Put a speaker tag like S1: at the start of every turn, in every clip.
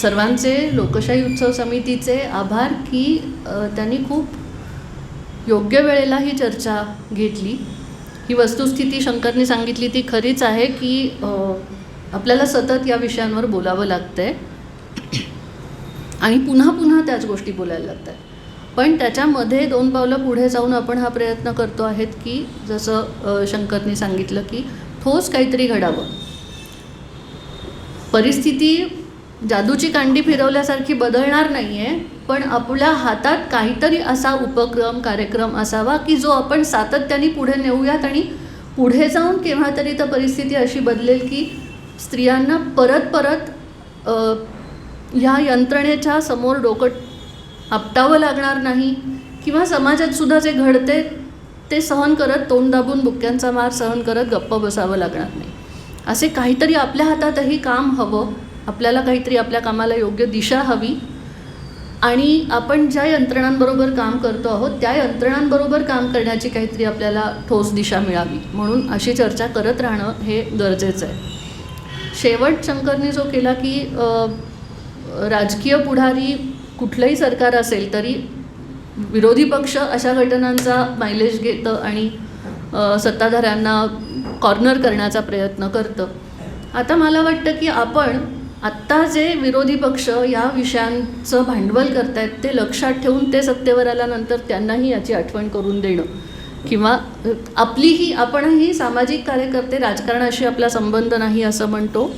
S1: सर्वांचे लोकशाही उत्सव समितीचे आभार की त्यांनी खूप योग्य वेळेला ही चर्चा घेतली. ही वस्तुस्थिती शंकरनी सांगितली ती खरीच आहे की आपल्याला सतत या विषयांवर बोलावं लागतं आहे आणि पुन्हा पुन्हा त्याच गोष्टी बोलायला लागतात. पण त्याच्यामध्ये दोन पावलं पुढे जाऊन आपण हा प्रयत्न करतो आहेत की जसं शंकरनी सांगितलं की ठोस काहीतरी घडावं. परिस्थिती जादूची कांडी फिरवल्यासारखी बदलणार नाही आहे पण आपल्या हातात काहीतरी असा उपक्रम कार्यक्रम असावा की जो आपण सातत्याने पुढे नेऊयात आणि पुढे जाऊन केव्हा तरी तर परिस्थिती अशी बदलेल की स्त्रियांना परत परत ह्या यंत्रणेच्या समोर डोकं आपटावं लागणार नाही किंवा समाजात सुद्धा जे घडते ते सहन करत तोंड दाबून बुक्क्यांचा मार सहन करत गप्प बसावं लागणार नाही. असे काहीतरी आपल्या हातातही काम हवं. आपल्याला काहीतरी आपल्या कामाला योग्य दिशा हवी. आणि आपण ज्या यंत्रणांबरोबर काम करतो आहोत त्या यंत्रणांबरोबर काम करण्याची काहीतरी आपल्याला ठोस दिशा मिळावी. म्हणून अशी चर्चा करत राहणं हे गरजेचं आहे. शेवट शंकरने जो केला की राजकीय पुढारी कुठलंही सरकार असेल तरी विरोधी पक्ष अशा घटनांचा मायलेज घेतं आणि सत्ताधाऱ्यांना कॉर्नर करण्याचा प्रयत्न करतं. आता मला वाटतं की आपण आत्ता जे विरोधी पक्ष या विषयांचं भांडवल करत आहेत ते लक्षात ठेवून ते सत्तेवर आल्यानंतर त्यांनाही याची आठवण करून देणं. किंवा आपलीही आपणही सामाजिक कार्यकर्ते राजकारणाशी आपला संबंध नाही असं म्हणतो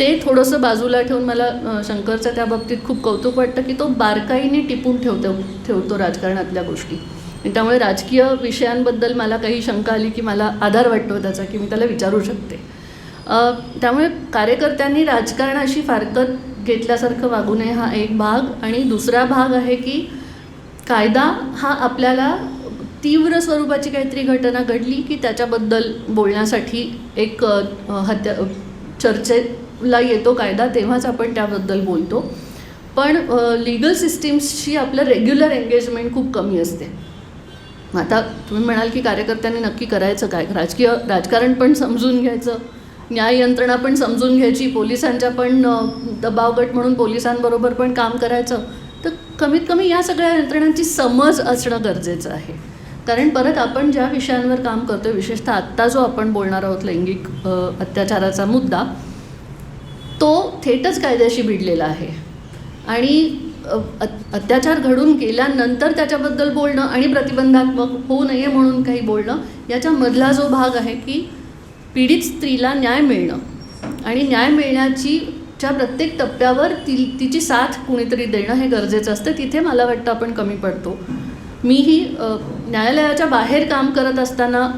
S1: ते थोडंसं बाजूला ठेवून मला शंकरचं त्या बाबतीत खूप कौतुक वाटतं की तो बारकाईने टिपून ठेवतो ठेवतो राजकारणातल्या गोष्टी. आणि त्यामुळे राजकीय विषयांबद्दल मला काही शंका आली की मला आधार वाटतो त्याचा की मी त्याला विचारू शकते. त्यामुळे कार्यकर्त्यांनी राजकारणाशी फारकत घेतल्यासारखं वागू नये हा एक भाग. आणि दुसरा भाग आहे की कायदा हा आपल्याला तीव्र स्वरूपाची काहीतरी घटना घडली की त्याच्याबद्दल बोलण्यासाठी एक हत्या चर्चेला येतो कायदा तेव्हाच आपण त्याबद्दल बोलतो. पण लिगल सिस्टीम्सची आपलं रेग्युलर एंगेजमेंट खूप कमी असते. आता तुम्ही म्हणाल की कार्यकर्त्यांनी नक्की करायचं काय? राजकीय राजकारण पण समजून घ्यायचं. न्याय यंत्रणा पण समजून घ्यायची पोलिसांच्या पण दबावगट म्हणून पोलिसांबरोबर पण काम करायचं. तर कमीत कमी या सगळ्या यंत्रणांची समज असणं गरजेचं आहे. कारण परत आपण ज्या विषयांवर काम करतो विशेषतः आत्ता जो आपण बोलणार आहोत लैंगिक अत्याचाराचा मुद्दा तो थेटच कायद्याशी भिडलेला आहे. आणि अत्याचार घडून गेल्यानंतर त्याच्याबद्दल बोलणं आणि प्रतिबंधात्मक होऊ नये म्हणून काही बोलणं याच्यामधला जो भाग आहे की पीडित स्त्रीला न्याय मिळणं. आणि न्याय मिळण्याची च्या प्रत्येक टप्प्यावर ती तिची साथ कुणीतरी देणं हे गरजेचं असतं. तिथे मला वाटतं आपण कमी पडतो. मीही न्यायालयाच्या बाहेर काम करत असताना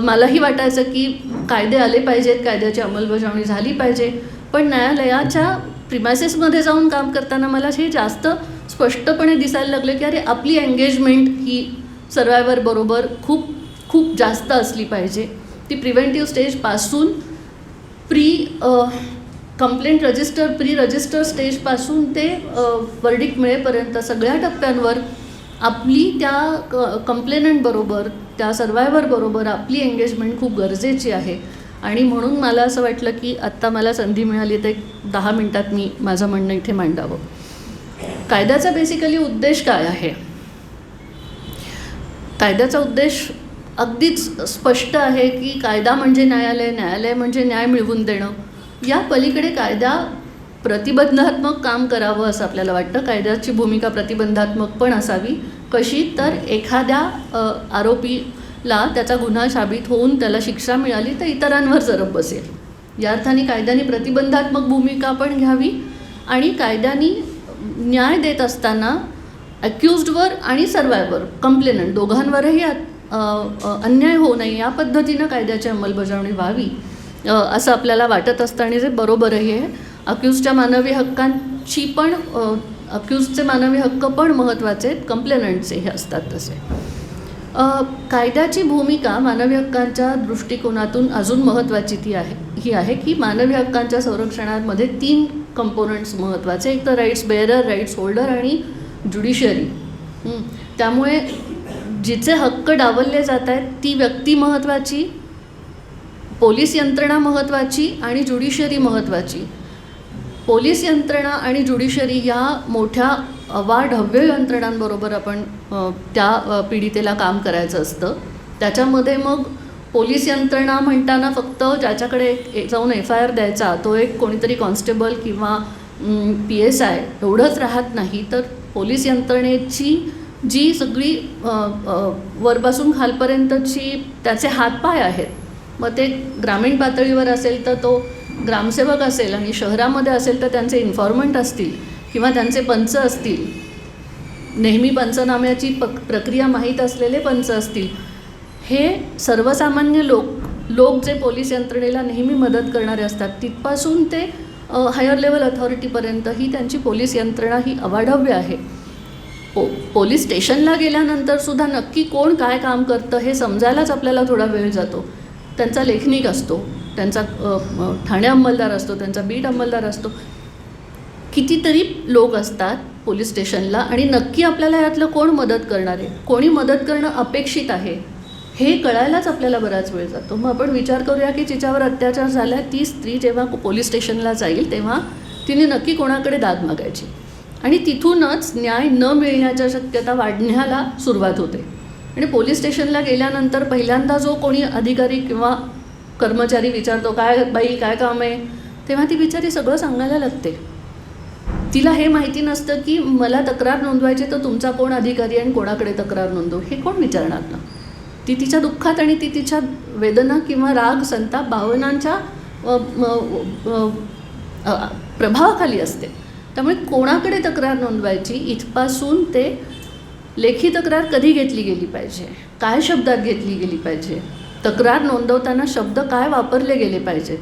S1: मलाही वाटायचं की कायदे आले पाहिजेत कायद्याची अंमलबजावणी झाली पाहिजे. पण न्यायालयाच्या प्रिमायसेसमध्ये जाऊन काम करताना मला हे जास्त स्पष्टपणे दिसायला लागलं की अरे आपली एंगेजमेंट ही सर्वायवर बरोबर खूप खूप जास्त असली पाहिजे. ती preventive स्टेजपासून pre complaint register pre register स्टेजपासून ते वर्डिक मिळेपर्यंत सगळ्या टप्प्यांवर आपली त्या क कंप्लेनंटबरोबर त्या सर्वायवरबरोबर आपली एंगेजमेंट खूप गरजेची आहे. आणि म्हणून मला असं वाटलं की आत्ता मला संधी मिळाली तर दहा मिनटात मी माझं म्हणणं इथे मांडावं. कायद्याचा बेसिकली उद्देश काय आहे? कायद्याचा उद्देश अगदीच स्पष्ट आहे की कायदा म्हणजे न्यायालय न्यायालय म्हणजे न्याय मिळवून देणं. या पलीकडे कायदा प्रतिबंधात्मक काम करावं असं आपल्याला वाटतं. कायद्याची भूमिका प्रतिबंधात्मक पण असावी. कशी? तर एखाद्या आरोपीला त्याचा गुन्हा साबित होऊन त्याला शिक्षा मिळाली तर इतरांवर जरब बसेल. या अर्थाने कायद्याने प्रतिबंधात्मक भूमिका पण घ्यावी आणि कायद्याने न्याय देत असताना अक्युज्डवर आणि सर्वायवर कंप्लेनंट दोघांवरही अन्याय होऊ नये या पद्धतीनं कायद्याची अंमलबजावणी व्हावी असं आपल्याला वाटत असतं आणि जे बरोबरही आहे. अक्युजच्या मानवी हक्कांची पण अक्युजचे मानवी हक्क पण महत्त्वाचे आहेत कंप्लेनंटचेही असतात तसे. कायद्याची भूमिका मानवी हक्कांच्या दृष्टिकोनातून अजून महत्त्वाची ती आहे ही आहे की मानवी हक्कांच्या संरक्षणामध्ये तीन कंपोनंट्स महत्त्वाचे एक तर राईट्स बेअरर राईट्स होल्डर आणि ज्युडिशरी त्यामुळे जिचे हक्क डावलले जात आहेत ती व्यक्ती महत्त्वाची पोलीस यंत्रणा महत्त्वाची आणि ज्युडिशरी महत्त्वाची पोलीस यंत्रणा आणि ज्युडिशरी या मोठ्या अवाढव्य यंत्रणांबरोबर आपण त्या पीडितेला काम करायचं असतं. त्याच्यामध्ये मग पोलीस यंत्रणा म्हणताना फक्त ज्याच्याकडे एक- जाऊन एफ आय आर द्यायचा तो एक कोणीतरी कॉन्स्टेबल किंवा पी एस आय एवढंच राहत नाही. तर पोलीस यंत्रणेची जी सगळी वरपासून खालपर्यंतची त्याचे हातपाय आहेत. मग ते ग्रामीण पातळीवर असेल तर तो ग्रामसेवक असेल आणि शहरामध्ये असेल तर त्यांचे इन्फॉर्मंट असतील किंवा त्यांचे पंच असतील. नेहमी पंचनाम्याची पक प्रक्रिया माहीत असलेले पंच असतील. हे सर्वसामान्य लोक लोक जे पोलीस यंत्रणेला नेहमी मदत करणारे असतात तिथपासून ते हायर लेवल अथॉरिटीपर्यंत ही त्यांची पोलीस यंत्रणा ही अवाढव्य आहे. पो पोलीस स्टेशनला गेल्यानंतर सुद्धा नक्की कोण काय काम करतं हे समजायलाच आपल्याला थोडा वेळ जातो. त्यांचा लेखनिक असतो त्यांचा ठाणे अंमलदार असतो त्यांचा बीट अंमलदार असतो. कितीतरी लोक असतात पोलीस स्टेशनला आणि नक्की आपल्याला यातलं कोण मदत करणार आहे कोणी मदत करणं अपेक्षित आहे हे कळायलाच आपल्याला बराच वेळ जातो. मग आपण विचार करूया की जिच्यावर अत्याचार झाला ती स्त्री जेव्हा पोलीस स्टेशनला जाईल तेव्हा तिने नक्की कोणाकडे दाद मागायची? आणि तिथूनच न्याय न मिळण्याच्या शक्यता वाढण्याला सुरुवात होते. आणि पोलीस स्टेशनला गेल्यानंतर पहिल्यांदा जो कोणी अधिकारी किंवा कर्मचारी विचारतो काय बाई काय काम आहे? तेव्हा ती बिचारी सगळं सांगायला लागते. तिला हे माहिती नसतं की मला तक्रार नोंदवायची तर तुमचा कोण अधिकारी आणि कोणाकडे तक्रार नोंदवू? हे कोण विचारणार ना? ती तिच्या दुःखात आणि ती तिच्या वेदना किंवा राग संताप भावनांच्या प्रभावाखाली असते. त्यामुळे कोणाकडे तक्रार नोंदवायची इथपासून ते लेखी तक्रार कधी घेतली गेली पाहिजे? काय शब्दात घेतली गेली पाहिजे? तक्रार नोंदवताना शब्द काय वापरले गेले पाहिजेत?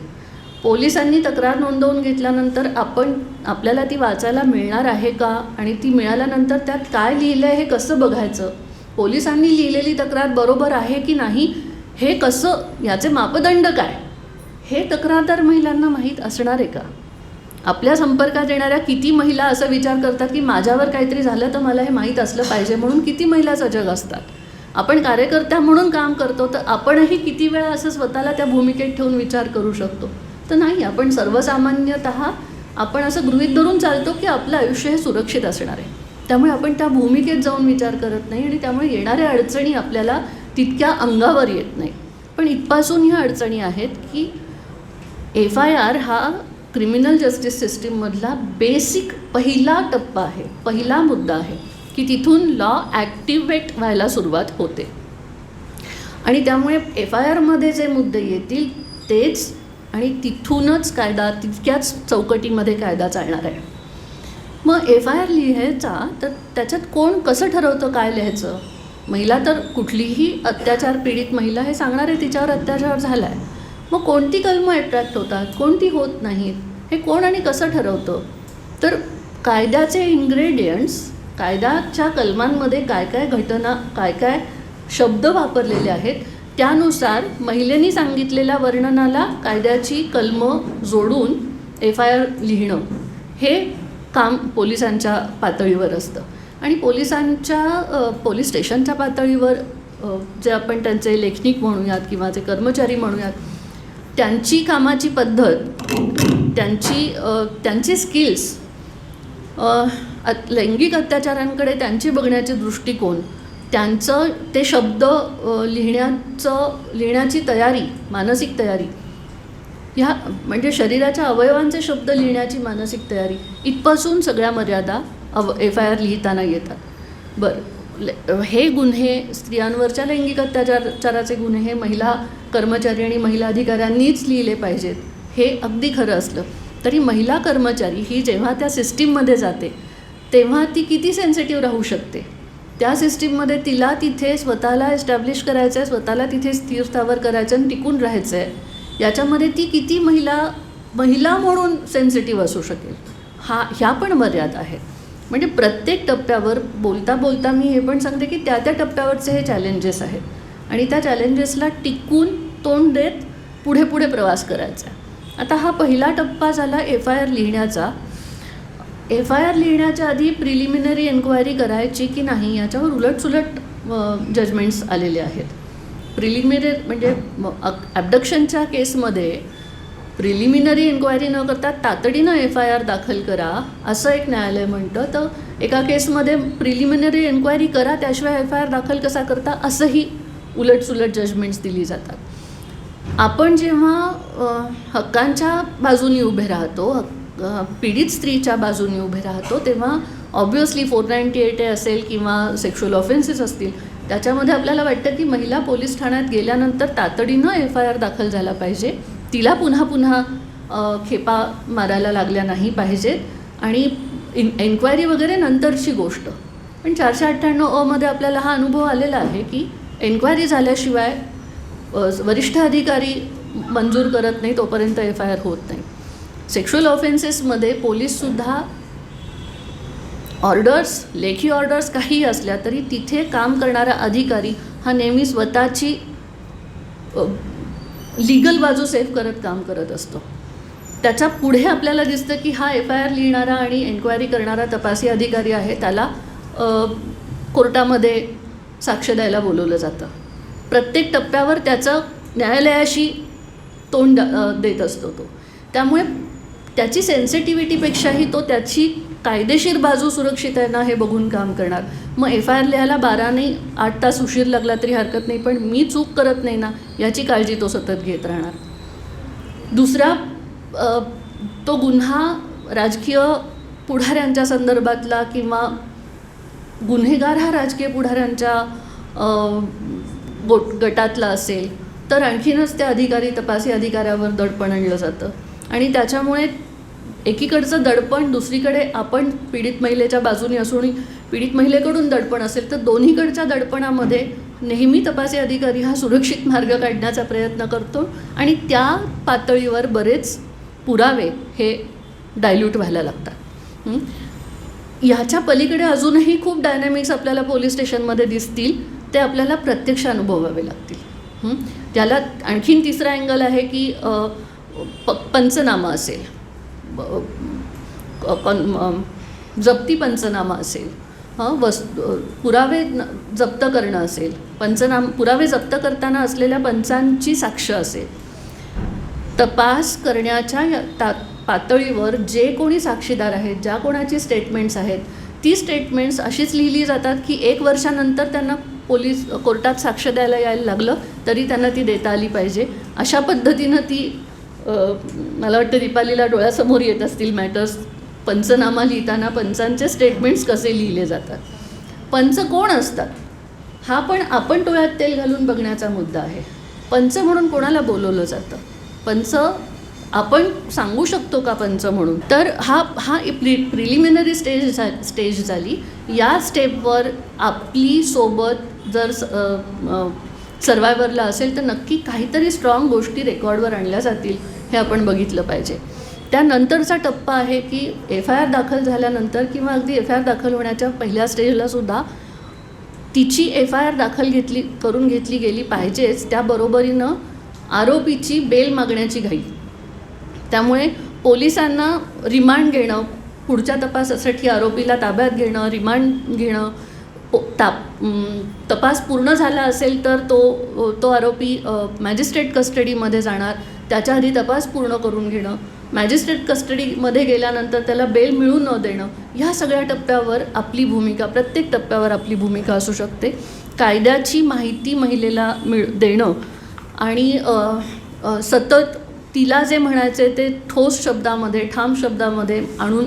S1: पोलिसांनी तक्रार नोंदवून घेतल्यानंतर आपण आपल्याला ती वाचायला मिळणार आहे का? आणि ती मिळाल्यानंतर त्यात काय लिहिलं आहे हे कसं बघायचं? पोलिसांनी लिहिलेली तक्रार बरोबर आहे की नाही? हे कसं याचे मापदंड काय? हे तक्रारदार महिलांना माहीत असणार आहे का? आपल्या संपर्कात येणाऱ्या किती महिला असं विचार करतात की माझ्यावर काहीतरी झालं तर मला हे माहीत असलं पाहिजे म्हणून किती महिला सजग असतात. आपण कार्यकर्त्या म्हणून काम करतो तर आपणही किती वेळा असं स्वतःला त्या भूमिकेत ठेवून विचार करू शकतो. तर नाही आपण सर्वसामान्यत आपण असं गृहीत धरून चालतो की आपलं आयुष्य हे सुरक्षित असणार आहे. त्यामुळे आपण त्या भूमिकेत जाऊन विचार करत नाही आणि त्यामुळे येणाऱ्या अडचणी आपल्याला तितक्या अंगावर येत नाही. पण इथपासून ह्या अडचणी आहेत की एफ आय आर हा क्रिमिनल जस्टिस सिस्टीममधला बेसिक पहिला टप्पा आहे पहिला मुद्दा आहे की तिथून लॉ ॲक्टिवेट व्हायला सुरुवात होते. आणि त्यामुळे एफ आय आरमध्ये जे मुद्दे येतील तेच आणि तिथूनच कायदा तितक्याच चौकटीमध्ये कायदा चालणार आहे. मग एफ आय आर लिहायचा तर त्याच्यात कोण कसं ठरवतं काय लिहायचं? महिला तर कुठलीही अत्याचार पीडित महिला हे सांगणार आहे तिच्यावर अत्याचार झाला आहे मग कोणती कलमं अट्रॅक्ट होतात? कोणती होत नाहीत? हे कोण आणि कसं ठरवतं? तर कायद्याचे इन्ग्रेडियंट्स कायद्याच्या कलमांमध्ये काय काय घटना काय काय शब्द वापरलेले आहेत त्यानुसार महिलेनी सांगितलेल्या वर्णनाला कायद्याची कलमं जोडून एफ आय आर लिहिणं हे काम पोलिसांच्या पातळीवर असतं. आणि पोलिसांच्या पोलीस स्टेशनच्या पातळीवर जे आपण त्यांचे लेखनिक म्हणूयात किंवा जे कर्मचारी म्हणूयात त्यांची कामाची पद्धत त्यांची त्यांचे स्किल्स लैंगिक अत्याचारांकडे त्यांची बघण्याचे दृष्टिकोन त्यांचं ते शब्द लिहिण्याचं लिहिण्याची तयारी मानसिक तयारी ह्या म्हणजे शरीराच्या अवयवांचे शब्द लिहिण्याची मानसिक तयारी इथपासून सगळ्या मर्यादा अव एफ आय आर लिहिताना येतात. बरं. हे गुन्हे स्त्रियांवरच्या लैंगिक अत्याचाराचे गुन्हे हे महिला कर्मचारी आणि महिला अधिकाऱ्यांनीच लिहिले पाहिजेत. हे अगदी खरं असलं तरी महिला कर्मचारी ही जेव्हा त्या सिस्टीममध्ये जाते तेव्हा ती किती सेन्सिटिव्ह राहू शकते? त्या सिस्टीममध्ये तिला तिथे स्वतःला एस्टॅब्लिश करायचं आहे स्वतःला तिथे स्थिर स्थावर करायचं आणि टिकून राहायचं आहे याच्यामध्ये ती किती महिला महिला म्हणून सेन्सिटिव्ह असू शकेल. हा ह्या पण मर्यादा आहेत. म्हणजे प्रत्येक टप्प्यावर बोलता बोलता मी हे पण सांगते की त्या त्या टप्प्यावरचे हे चॅलेंजेस आहेत. आणि त्या चॅलेंजेसला टिकून तोंड देत पुढे पुढे प्रवास करायचा. आहे आता हा पहिला टप्पा झाला एफ आय आर लिहिण्याचा. एफ आय आर लिहिण्याच्या आधी प्रिलिमिनरी एन्क्वायरी करायची की नाही याच्यावर उलटसुलट जजमेंट्स आलेले आहेत. प्रिलिमिनरी म्हणजे ॲबडक्शनच्या केसमध्ये प्रिलिमिनरी इन्क्वायरी न करता तातडीनं एफ आय आर दाखल करा असं एक न्यायालय म्हणतं. तर एका केसमध्ये प्रिलिमिनरी एन्क्वायरी करा त्याशिवाय एफ आय आर दाखल कसा करता असंही उलटसुलट जजमेंट्स दिली जातात. आपण जेव्हा हक्कांच्या बाजूने उभे राहतो हक पीडित स्त्रीच्या बाजूने उभे राहतो तेव्हा obviously four ninety eight A असेल किंवा सेक्शुअल ऑफेन्सेस असतील त्याच्यामध्ये आपल्याला वाटतं की महिला पोलीस ठाण्यात गेल्यानंतर तातडीनं एफ आय आर दाखल झाला पाहिजे. तिला पुन्हा पुन्हा खेपा मारायला लागल्या नाही पाहिजेत. आणि इन एन्क्वायरी वगैरे नंतरची गोष्ट. पण चारशे अठ्ठ्याण्णव अमध्ये आपल्याला हा अनुभव आलेला आहे की एन्क्वायरी झाल्याशिवाय वरिष्ठ अधिकारी मंजूर करत नाही तोपर्यंत एफ आय आर होत नाही. सेक्शुअल ऑफेन्सेसमध्ये पोलीससुद्धा ऑर्डर्स लेखी ऑर्डर्स काही असल्या तरी तिथे काम करणारा अधिकारी हा नेहमी स्वतःची लीगल बाजू सेफ करत काम करत असतो. त्याच्या पुढे आपल्याला दिसतं की हा एफ आय आर लिहिणारा आणि एन्क्वायरी करणारा तपासी अधिकारी आहे त्याला कोर्टामध्ये साक्ष द्यायला बोलवलं जातं. प्रत्येक टप्प्यावर त्याचं न्यायालयाशी तोंड देत असतो तो. त्यामुळे त्याची सेन्सिटिव्हिटीपेक्षाही तो त्याची कायदेशीर बाजू सुरक्षित आहे ना हे बघून काम करणार. मग एफ आय आर लिहायला बाराने आठ तास उशीर लागला तरी हरकत नाही पण मी चूक करत नाही ना याची काळजी तो सतत घेत राहणार. दुसरा तो गुन्हा राजकीय पुढाऱ्यांच्या संदर्भातला किंवा गुन्हेगार हा राजकीय पुढाऱ्यांच्या गोट गटातला असेल तर आणखीनच त्या अधिकारी तपासी अधिकाऱ्यावर दडपण आणलं जातं. आणि त्याच्यामुळे एकीकडचं दडपण दुसरीकडे आपण पीडित महिलेच्या बाजूने असून पीडित महिलेकडून दडपण असेल तर दोन्हीकडच्या दडपणामध्ये नेहमी तपासी अधिकारी हा सुरक्षित मार्ग काढण्याचा प्रयत्न करतो आणि त्या पातळीवर बरेच पुरावे हे डायल्यूट व्हायला लागतात. ह्याच्या पलीकडे अजूनही खूप डायनॅमिक्स आपल्याला पोलीस स्टेशनमध्ये दिसतील ते आपल्याला प्रत्यक्ष अनुभवावे लागतील. त्याला आणखीन तिसरा अँगल आहे की प पंचनामा असेल. कॉन- जप्ती पंचनामा असेल. हं वस् पुरावे न- जप्त करणं असेल. पंचनाम पुरावे जप्त करताना असलेल्या पंचांची साक्ष असेल. तपास करण्याच्या ता पातळीवर जे कोणी साक्षीदार आहेत ज्या कोणाची स्टेटमेंट्स आहेत ती स्टेटमेंट्स अशीच लिहिली जातात की एक वर्षानंतर त्यांना पोलीस कोर्टात साक्ष द्यायला यायला लागलं तरी त्यांना ती देता आली पाहिजे. अशा पद्धतीनं ती मला वाटतं दीपालीला डोळ्यासमोर येत असतील मॅटर्स पंचनामा लिहिताना पंचांचे स्टेटमेंट्स कसे लिहिले जातात? पंच कोण असतात? हा पण आपण डोळ्यात तेल घालून बघण्याचा मुद्दा आहे. पंच म्हणून कोणाला बोलवलं जातं? पंच आपण सांगू शकतो का पंच म्हणून? तर हा हा प्रि प्रिलिमिनरी स्टेज झा स्टेज झाली. या स्टेपवर आपली सोबत जर सर्वायवरला असेल तर नक्की काहीतरी स्ट्रॉंग गोष्टी रेकॉर्डवर आणल्या जातील. हे आपण बघितलं पाहिजे. त्यानंतरचा टप्पा आहे की एफ आय आर दाखल झाल्यानंतर किंवा अगदी एफ आय आर दाखल होण्याच्या पहिल्या स्टेजला सुद्धा तिची एफ आय आर दाखल घेतली करून घेतली गेली पाहिजेच. त्याबरोबरीनं आरोपीची बेल मागण्याची घाई. त्यामुळे पोलिसांना रिमांड घेणं पुढच्या तपासासाठी आरोपीला ताब्यात घेणं रिमांड घेणं ताप तपास पूर्ण झाला असेल तर तो तो आरोपी मॅजिस्ट्रेट कस्टडीमध्ये जाणार. त्याच्या आधी तपास पूर्ण करून घेणं मॅजिस्ट्रेट कस्टडीमध्ये गेल्यानंतर त्याला बेल मिळू न देणं ह्या सगळ्या टप्प्यावर आपली भूमिका प्रत्येक टप्प्यावर आपली भूमिका असू शकते. कायद्याची माहिती महिलेला मिळ देणं आणि सतत तिला जे म्हणायचे ते ठोस शब्दामध्ये ठाम शब्दामध्ये आणून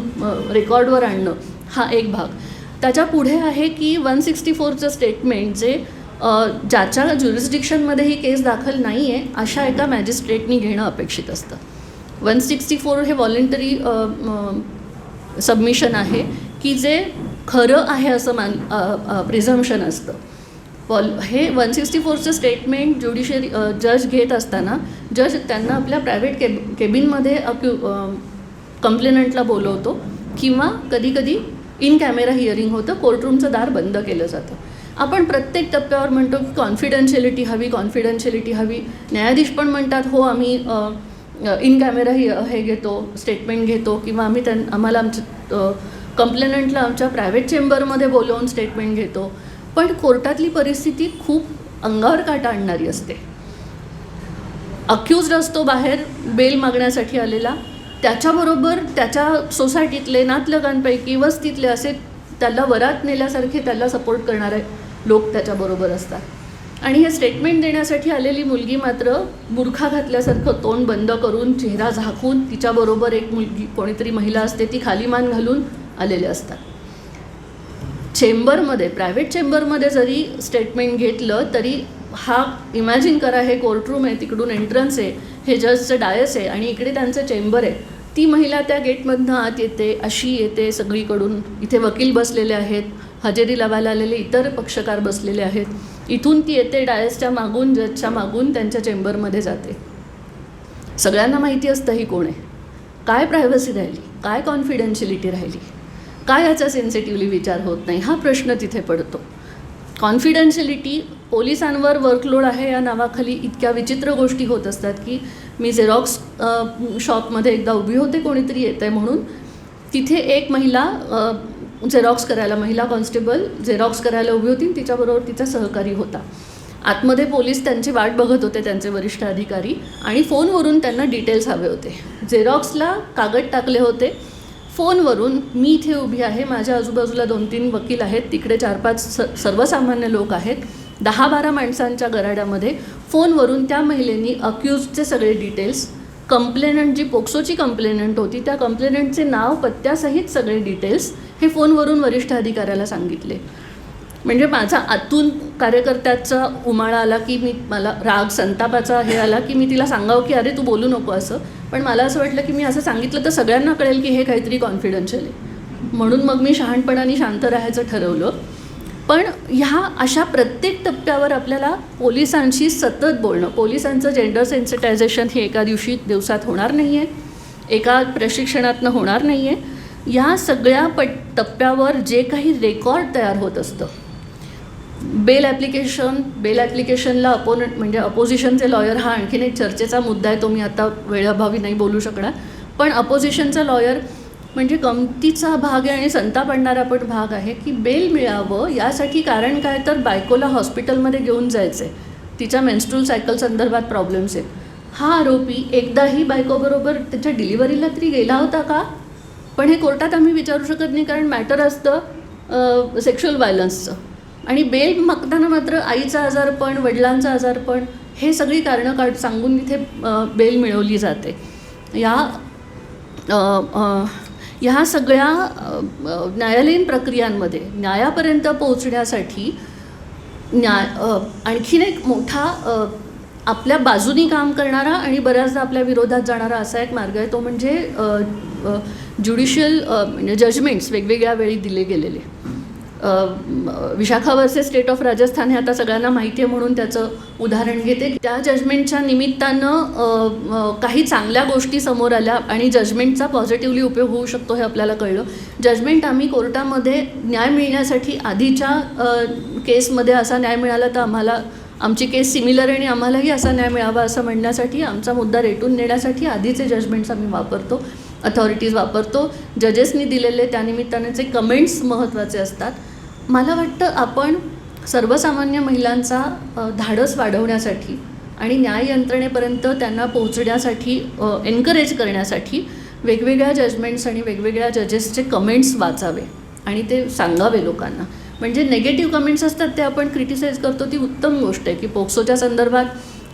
S1: रेकॉर्डवर आणणं हा एक भाग. त्याच्या पुढे आहे की वन सिक्स्टी फोरचं स्टेटमेंट जे ज्याच्या ज्युरिस्डिक्शनमध्ये ही केस दाखल नाही आहे अशा एका मॅजिस्ट्रेटनी घेणं अपेक्षित असतं. वन सिक्स्टी फोर हे व्हॉलेंटरी सबमिशन आहे की जे खरं आहे असं मान प्रिझम्शन असतं. वॉल हे वन सिक्स्टी फोरचं स्टेटमेंट ज्युडिशरी जज घेत असताना जज त्यांना आपल्या प्रायव्हेट केब केबिनमध्ये अक्यू कंप्लेनंटला बोलवतो किंवा कधीकधी इन कॅमेरा हिअरिंग होतं कोर्टरूमचं दार बंद केलं जातं. आपण प्रत्येक टप्प्यावर म्हणतो की कॉन्फिडेन्शियलिटी हवी कॉन्फिडेन्शियलिटी हवी. न्यायाधीश पण म्हणतात हो आम्ही इन कॅमेरा ही हे घेतो स्टेटमेंट घेतो किंवा आम्ही त्यां आम्हाला आमच्या कंप्लेनंटला आमच्या प्रायव्हेट चेंबरमध्ये बोलवून स्टेटमेंट घेतो. पण कोर्टातली परिस्थिती खूप अंगावर काटा आणणारी असते. अक्युज असतो बाहेर बेल मागण्यासाठी आलेला. त्याच्याबरोबर त्याच्या सोसायटीतले नातलगांपैकी वस्तीतले असे त्याला वरात नेल्यासारखे त्याला सपोर्ट करणारे लोक त्याच्याबरोबर असतात. आणि हे स्टेटमेंट देण्यासाठी आलेली मुलगी मात्र बुरखा घातल्यासारखं तोंड बंद करून चेहरा झाकून तिच्याबरोबर एक मुलगी कोणीतरी महिला असते ती खाली मान घालून आलेले असतात. चेंबरमध्ये प्रायव्हेट चेंबरमध्ये जरी स्टेटमेंट घेतलं तरी हा इमॅजिन करा हे कोर्टरूम आहे तिकडून एंट्रन्स आहे हे जजचं डायस आहे आणि इकडे त्यांचं चेंबर आहे. ती महिला त्या गेटमधनं आत येते अशी येते सगळीकडून. इथे वकील बसलेले आहेत. हजेरी लावायला आलेले इतर पक्षकार बसलेले आहेत. इथून ती येते डायसच्या मागून जजच्या मागून त्यांच्या चेंबरमध्ये जाते. सगळ्यांना माहिती असतं ही कोण आहे. काय प्रायव्हसी राहिली? काय कॉन्फिडेन्शियलिटी राहिली? काय याचा सेन्सिटिव्हली विचार होत नाही? हा प्रश्न तिथे पडतो. कॉन्फिडेन्शियलिटी पोलिसांवर वर्कलोड आहे या नावाखाली इतक्या विचित्र गोष्टी होत असतात की मी झेरॉक्स शॉपमध्ये एकदा उभी होते कोणीतरी येत आहे म्हणून. तिथे एक महिला झेरॉक्स करायला महिला कॉन्स्टेबल झेरॉक्स करायला उभी होती तिच्याबरोबर तिचा सहकारी होता. आतमध्ये पोलीस त्यांची वाट बघत होते त्यांचे वरिष्ठ अधिकारी. आणि फोनवरून त्यांना डिटेल्स हवे होते. झेरॉक्सला कागद टाकले होते. फोनवरून मी इथे उभी आहे. माझ्या आजूबाजूला दोन तीन वकील आहेत. तिकडे चार पाच स सर्वसामान्य लोक आहेत. दहा बारा माणसांच्या गराड्यामध्ये. फोनवरून त्या महिलेनी अक्यूजचे सगळे डिटेल्स कंप्लेनंट जी पोक्सोची कंप्लेनंट होती त्या कंप्लेनंटचे नाव पत्त्यासहित सगळे डिटेल्स हे फोनवरून वरिष्ठ अधिकाऱ्याला सांगितले. म्हणजे माझा आतून कार्यकर्त्याचा उमाळा आला की मी मला राग संतापाचा हे आला की मी तिला सांगावं की अरे तू बोलू नको असं. पण मला असं वाटलं की मी असं सांगितलं तर सगळ्यांना कळेल की हे काहीतरी कॉन्फिडन्शियल आहे. म्हणून मग मी शहाणपणाने शांत राहायचं ठरवलं. पण ह्या अशा प्रत्येक टप्प्यावर आपल्याला पोलिसांशी सतत बोलणं पोलिसांचं जेंडर सेन्सिटायझेशन हे एका दिवशी दिवसात होणार नाही आहे एका प्रशिक्षणातनं होणार नाही आहे या सगळ्या पट टप्प्यावर जे काही रेकॉर्ड तयार होत असतं. बेल ॲप्लिकेशन बेल ॲप्लिकेशनला अपोनंट म्हणजे अपोजिशनचे लॉयर हा आणखीन एक चर्चेचा मुद्दा आहे तो मी आता वेळाभावी नाही बोलू शकणार. पण अपोजिशनचा लॉयर म्हणजे गमतीचा भाग आहे आणि संताप आणणारा पण भाग आहे की बेल मिळावं यासाठी कारण काय तर बायकोला हॉस्पिटलमध्ये घेऊन जायचं आहे तिच्या मेन्स्ट्रुल सायकल संदर्भात प्रॉब्लेम्स आहेत. हा आरोपी एकदाही बायकोबरोबर त्याच्या डिलिव्हरीला तरी गेला होता का? पण हे कोर्टात आम्ही विचारू शकत नाही कारण मॅटर असतं सेक्शुअल व्हायलन्सचं आणि बेल मागताना मात्र आईचा आजारपण वडिलांचा आजारपण हे सगळी कारणं काढ सांगून इथे बेल मिळवली जाते. या ह्या सगळ्या न्यायालयीन प्रक्रियांमध्ये न्यायापर्यंत पोहोचण्यासाठी न्याय आणखीन एक मोठा आपल्या बाजूनी काम करणारा आणि बऱ्याचदा आपल्या विरोधात जाणारा असा एक मार्ग आहे तो म्हणजे ज्युडिशियल म्हणजे जजमेंट्स वेगवेगळ्या वेळी दिले गेलेले. Vishakha versus state of Rajasthan हे आता सगळ्यांना माहिती आहे म्हणून त्याचं उदाहरण घेते. त्या जजमेंटच्या निमित्तानं काही चांगल्या गोष्टी समोर आल्या आणि जजमेंटचा पॉझिटिव्हली उपयोग होऊ शकतो हे आपल्याला कळलं. जजमेंट आम्ही कोर्टामध्ये न्याय मिळण्यासाठी आधीच्या केसमध्ये असा न्याय मिळाला तर आम्हाला आमची केस सिमिलर आणि आम्हालाही असा न्याय मिळावा असं म्हणण्यासाठी आमचा मुद्दा रेटून नेण्यासाठी आधीचे जजमेंट्स आम्ही वापरतो. अथॉरिटीज वापरतो. जजेसनी दिलेले त्यानिमित्तानेचे कमेंट्स महत्त्वाचे असतात. मला वाटतं आपण सर्वसामान्य महिलांचा धाडस वाढवण्यासाठी आणि न्याय यंत्रणेपर्यंत त्यांना पोहोचण्यासाठी एनकरेज करण्यासाठी वेगवेगळ्या जजमेंट्स आणि वेगवेगळ्या जजेसचे कमेंट्स वाचावे आणि ते सांगावे लोकांना. म्हणजे नेगेटिव्ह कमेंट्स असतात ते आपण क्रिटिसाइज करतो. ती उत्तम गोष्ट आहे की पोक्सोच्या संदर्भात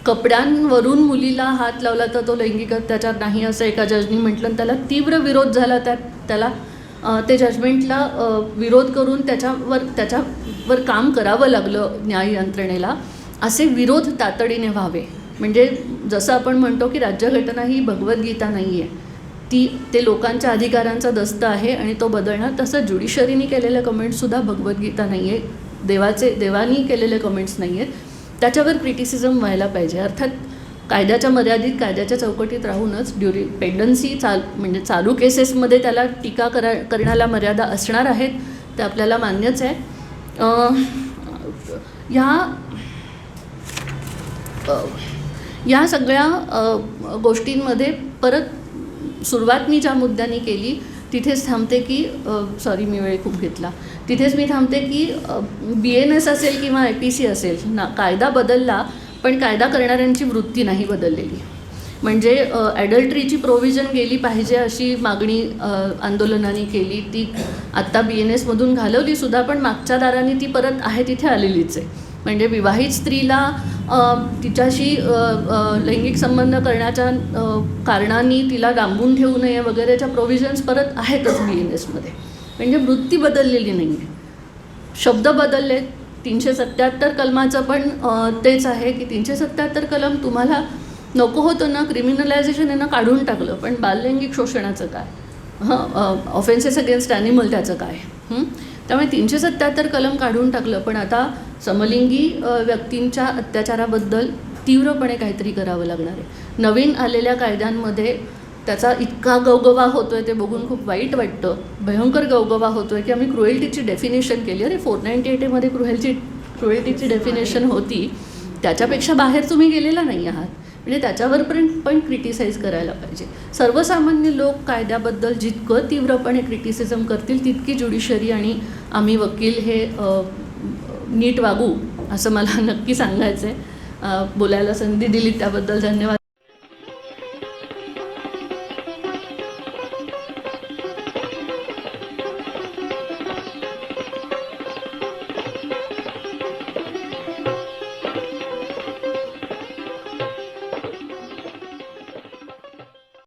S1: कपड्यांवरून मुलीला हात लावला तर तो लैंगिक अत्याचार नाही असं एका जजनी म्हटलं आणि त्याला तीव्र विरोध झाला. त्या त्याला ते जजमेंटला विरोध करून त्याच्यावर त्याच्यावर काम करावं लागलं न्याय यंत्रणेला असे विरोध तातडीने व्हावे. म्हणजे जसं आपण म्हणतो की राज्यघटना ही भगवद्गीता नाही आहे ती ते लोकांच्या अधिकारांचा दस्त आहे आणि तो बदलणार. तसं ज्युडिशरीनी केलेल्या कमेंट्ससुद्धा भगवद्गीता नाही आहे देवाचे देवानी केलेले कमेंट्स नाही आहेत त्याच्यावर क्रिटिसिझम व्हायला पाहिजे. अर्थात कायद्याच्या मर्यादित कायद्याच्या चौकटीत राहूनच ड्युरी पेंडन्सी चाल म्हणजे चालू केसेसमध्ये त्याला टीका करा करण्याला मर्यादा असणार आहेत ते आपल्याला मान्यच आहे. ह्या या सगळ्या गोष्टींमध्ये परत सुरुवात मी ज्या मुद्द्यांनी केली तिथेच थांबते की सॉरी मी वेळ खूप घेतला. तिथेच मी थांबते की बी एन एस असेल किंवा आय पी सी असेल ना कायदा बदलला पण कायदा करणाऱ्यांची वृत्ती नाही बदललेली. म्हणजे ॲडल्ट्रीची प्रोव्हिजन गेली पाहिजे अशी मागणी आंदोलनाने केली ती आत्ता बी एन एसमधून घालवली सुद्धा पण मागच्या दाराने ती परत आहे तिथे आलेलीच आहे. म्हणजे विवाहित स्त्रीला तिच्याशी लैंगिक संबंध करण्याच्या कारणांनी तिला डांबून ठेवू नये वगैरेच्या प्रोव्हिजन्स परत आहेतच बी एन एसमध्ये म्हणजे वृत्ती बदललेली नाही आहे शब्द बदलले तीनशे सत्याहत्तर कलमाचं पण तेच आहे की तीनशे सत्याहत्तर कलम तुम्हाला नको होतं ना क्रिमिनलायझेशन यांना काढून टाकलं. पण बाललैंगिक शोषणाचं काय? हां ऑफेन्सेस अगेन्स्ट ॲनिमल त्याचं काय? त्यामुळे तीनशे सत्याहत्तर कलम काढून टाकलं. पण आता समलिंगी व्यक्तींच्या अत्याचाराबद्दल तीव्रपणे काहीतरी करावं लागणार आहे. नवीन आलेल्या कायद्यांमध्ये त्याचा इतका गवगवा होतो आहे ते बघून खूप वाईट वाटतं. भयंकर गवगवा होतो आहे की आम्ही क्रुएल्टीची डेफिनेशन केली. अरे फोर नाईन्टी एटमध्ये क्रुएलची क्रुएल्टीची डेफिनेशन होती. त्याच्यापेक्षा बाहेर तुम्ही गेलेला नाही आहात. म्हणजे त्याच्यावर पण पण क्रिटिसाईज करायला पाहिजे. सर्वसामान्य लोक कायद्याबद्दल जितकं तीव्रपणे क्रिटिसिझम करतील तितकी ज्युडिशरी आणि आम्ही वकील हे नीट वागू असं मला नक्की सांगायचं आहे बोलायला संधी दिली त्याबद्दल धन्यवाद.